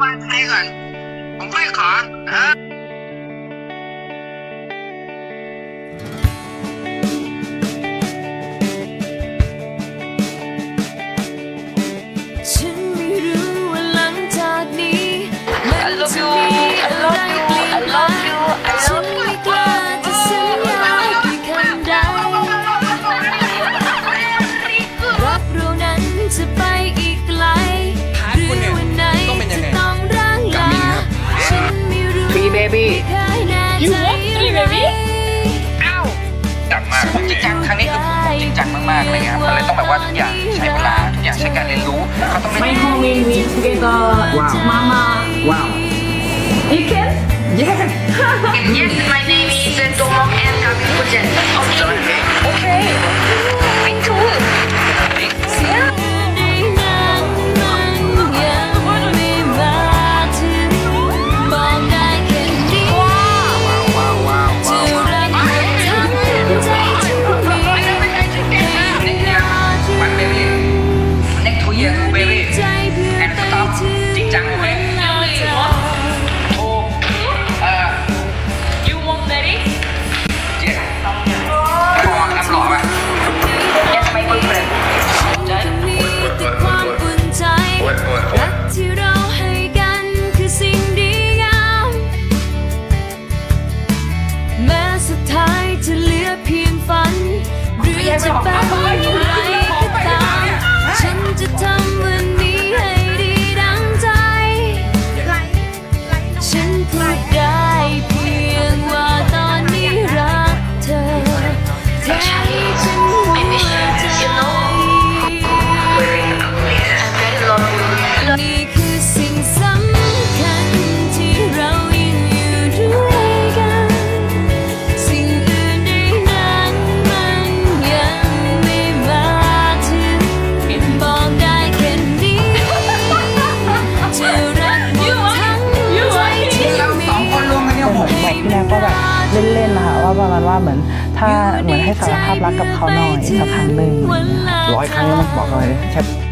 ไปไทยก่อน ผมไปขอฮะ วิจังมากจริงจังครั้งนี้คือผมจริงจังมากๆเลยครับมันเลยต้องแบบว่าทุกอย่างใช้เวลาทุกอย่างใช้การเรียนรู้เขาต้องเรียน My home will be together Wow. mama Wow. you can Yeah. yes, my name is Domok M. W. Pujan. ไม่ออกอยขไปไหนเนี่ฉันจะทำ แม่ก็แบบเล่นๆนะคะว่าประมาณว่าเหมือนถ้าเหมือนให้สารภาพรักกับเขาหน่อยสักครั้งหนึ่งร้อยครั้งก็ไม่บอกเเลยแค่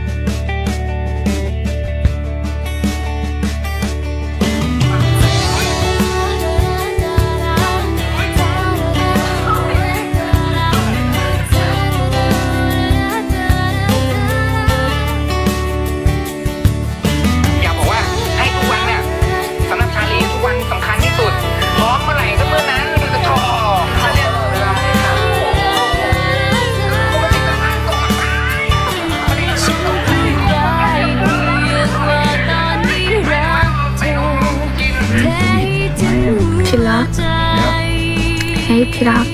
네. 제이 티락.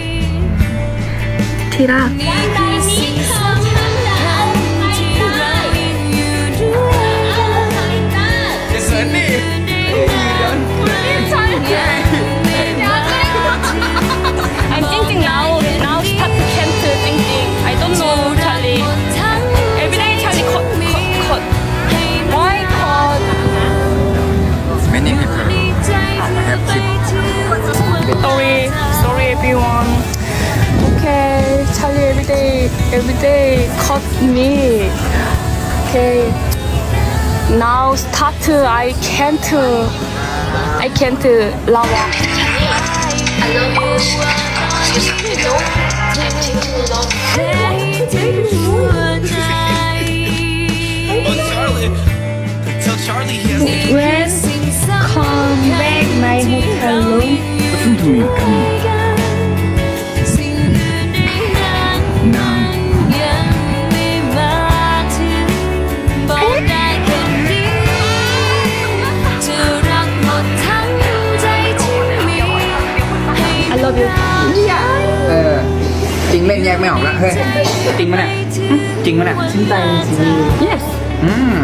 티락. every day, every day cut me. Okay. Now start I can't I can't love. I love you. When come back my hotel room. Listen to me, เล่นแยกไม่ออกแล้วเฮ้ยจริงไหมเนี่ยจริงไหมเนี่ยชิ้ yes อืม